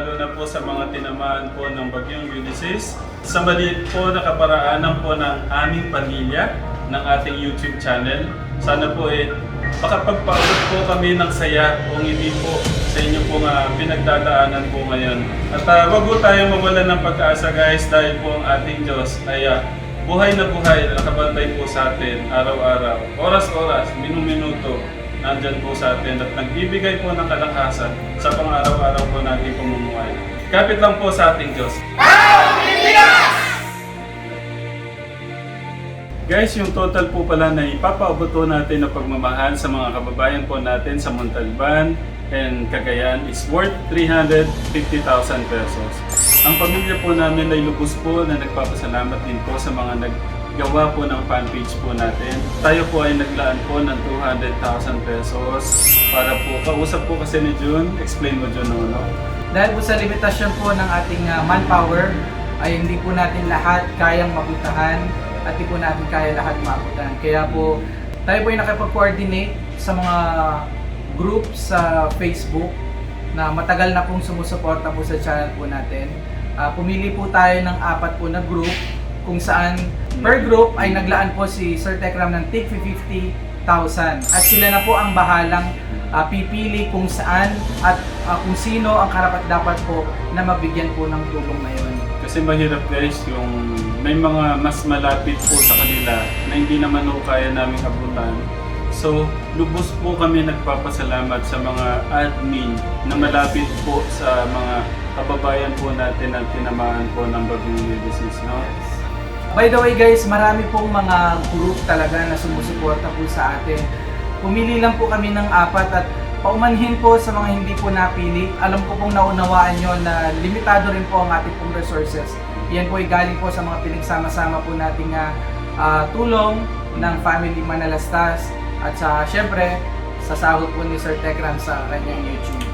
lalong-lalo na po sa mga tinamaan po ng Bagyong Ulysses, sa maliit po na kaparaanan po ng aming pamilya, ng ating YouTube channel, sana po eh, makapagpaabot po kami ng saya kung hindi po sa inyo pong ah, pinagdadaanan po ngayon. At uh, wag po tayong mawalan ng pag-asa guys dahil po ang ating Diyos ay ah, buhay na buhay, nakabantay po sa atin araw-araw, oras-oras, minu-minuto, nandyan po sa atin at nagbibigay po ng kalakasan sa pang-araw-araw po nating pamumuhay. Kapit lang po sa ating Diyos. Guys, yung total po pala na ipapaabot po natin na pagmamahal sa mga kababayan po natin sa Montalban and Cagayan is worth 350,000 pesos. Ang pamilya po namin ay lubos po na nagpapasalamat din po sa mga naggawa po ng fanpage po natin. Tayo po ay naglaan po ng 200,000 pesos para po, kausap po kasi ni June, explain mo June no? Dahil po sa limitasyon po ng ating ah, manpower, ay hindi po natin lahat kayang mabutahan at hindi po natin kaya lahat mabutan. Kaya po, tayo po ay nakipag-coordinate sa mga group sa Facebook na matagal na pong sumusuporta po sa channel po natin. Ah, pumili po tayo ng apat po na group kung saan per group ay naglaan po si Sir Tekram ng tig 50,000 at sila na po ang bahalang ah, pipili kung saan at ah, kung sino ang karapat dapat po na mabigyan po ng tulong na yun. Kasi mahirap guys yung may mga mas malapit po sa kanila na hindi naman ho kaya naming abutan. So, lubos po kami nagpapasalamat sa mga admin na malapit po sa mga kababayan po natin na tinamaan po ng Bagyong Ulysses, no? By the way guys, marami pong mga group talaga na sumusuporta po sa atin. Pumili lang po kami ng apat at paumanhin po sa mga hindi po napili. Alam ko pong naunawaan nyo na limitado rin po ang ating pong resources. Yan po ay galing po sa mga pinagsama-sama po nating ah, tulong ng Family Manalastas at sa syempre sa sahod po ni Sir Tekram sa kanyang YouTube.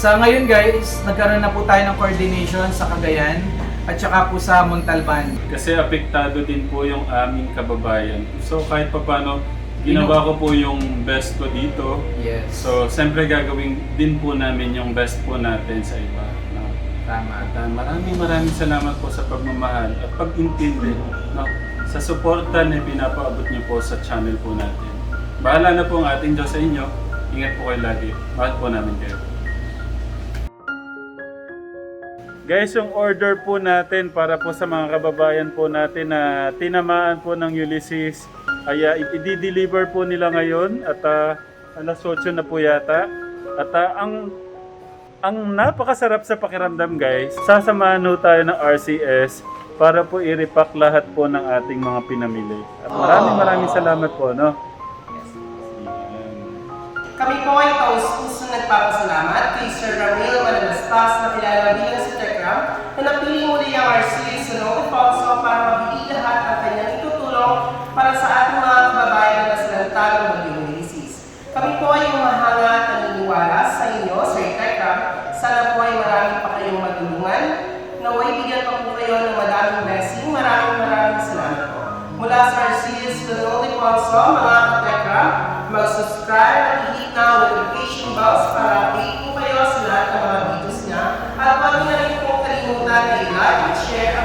Sa ngayon guys, nagkaroon na po tayo ng coordination sa Cagayan at saka po sa Montalban. Kasi apektado din po yung aming kababayan. So, kahit pa paano, ginawa ko po yung best ko dito. Yes. So, siyempre gagawin din po namin yung best po natin sa iba. No? Tama. At uh, maraming maraming salamat po sa pagmamahal at pag-intindi no? sa suporta na pinapaabot niyo po sa channel po natin. Bahala na po ang ating Diyos sa inyo. Ingat po kayo lagi. Mahal po namin kayo. Guys, yung order po natin para po sa mga kababayan po natin na tinamaan po ng Ulysses ay uh, i-deliver po nila ngayon at uh, alas 8 na po yata. At uh, ang ang napakasarap sa pakiramdam guys, sasamahan ho tayo ng RCS para po i-repack lahat po ng ating mga pinamili. At maraming maraming salamat po, no? Kami po ay taus-puso nagpapasalamat kay Sir Ramil Manalastas na kilala bilang si Tekram na napili muli ang RCA sa Noong Alfonso para mabili lahat ang kanyang itutulong para sa ating mga kababayan na silantalang maging Ulysses. Kami po ay umahanga at naniniwala sa inyo, Sir Tekram. Sana po ay marami pa kayong matulungan. Naway bigyan pa po kayo ng madaming blessing. Maraming maraming salamat po. Mula sa RCA sa Noong Alfonso, mga katekram, mag-subscribe at i-hit na notification bells para update po kayo sa lahat ng mga verdade, que é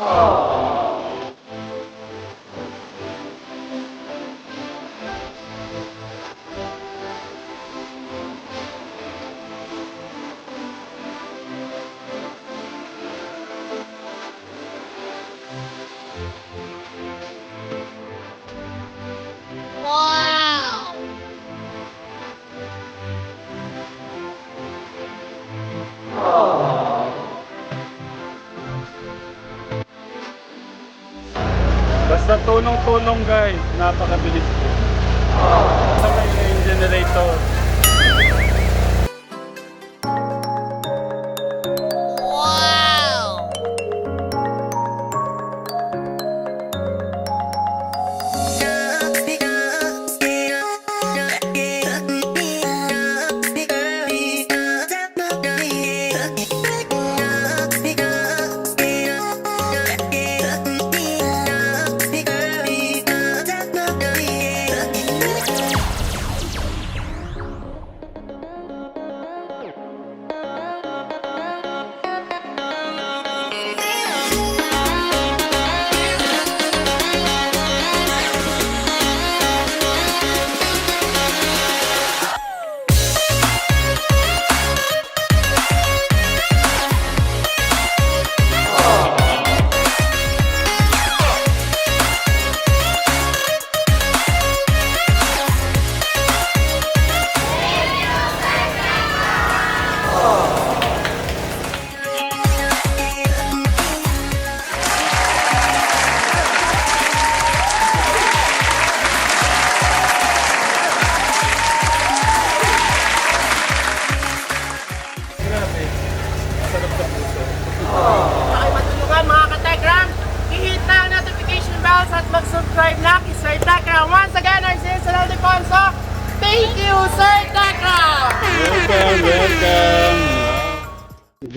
Oh. Basta tulong-tulong guys, napakabilis po. Na yung generator.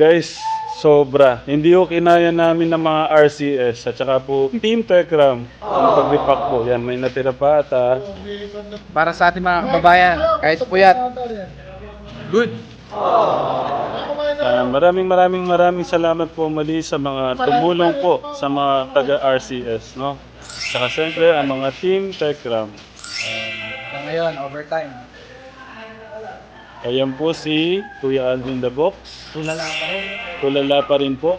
Guys, sobra. Hindi ko kinaya namin ng mga RCS at saka po Team Tekram. Ang pag-repack po. Yan, may natira pa at ah, Para sa ating mga kababayan, kahit puyat. Good. ah, maraming maraming maraming salamat po muli sa mga tumulong po sa mga taga-RCS. No? Saka siyempre ang mga Team Tekram. Hanggang ngayon, overtime. Ayan po si Kuya Alvin the Box. Tulala pa rin. Tulala pa rin po.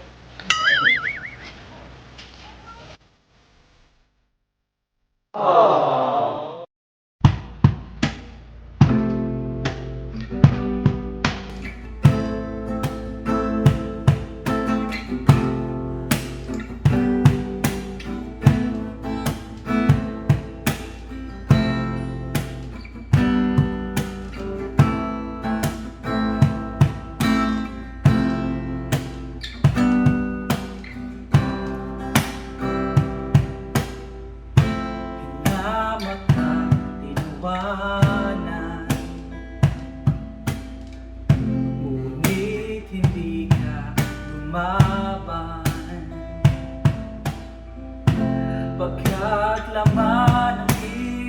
Pagkat laman ng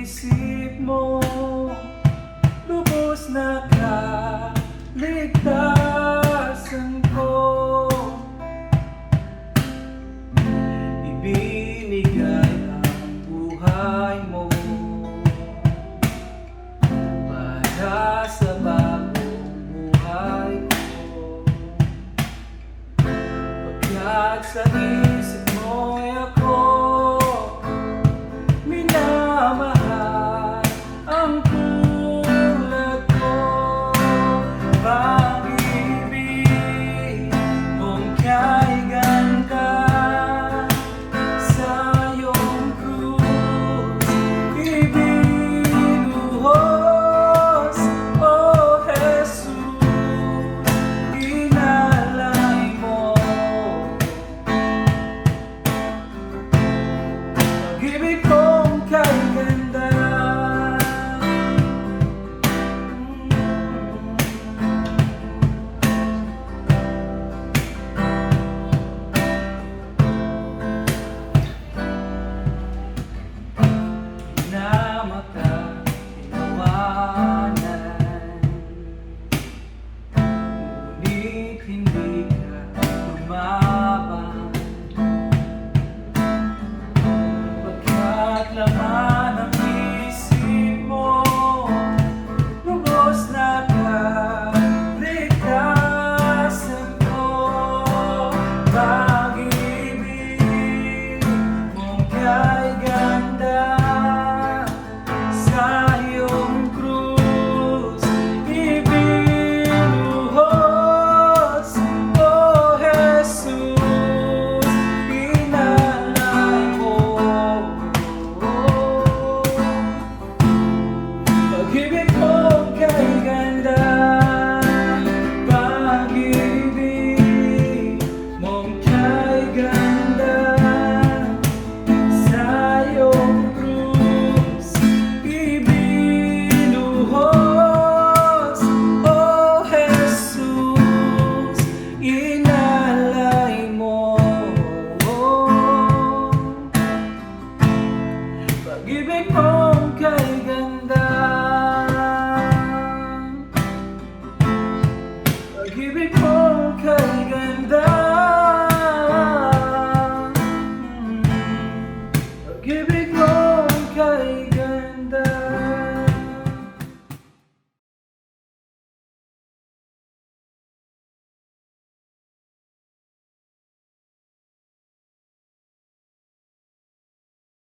isip mo Lubos na kaligtasan ko. Ibinigay ang buhay mo. Para sa bagong buhay ko Pagkat sa isip I'm not clown.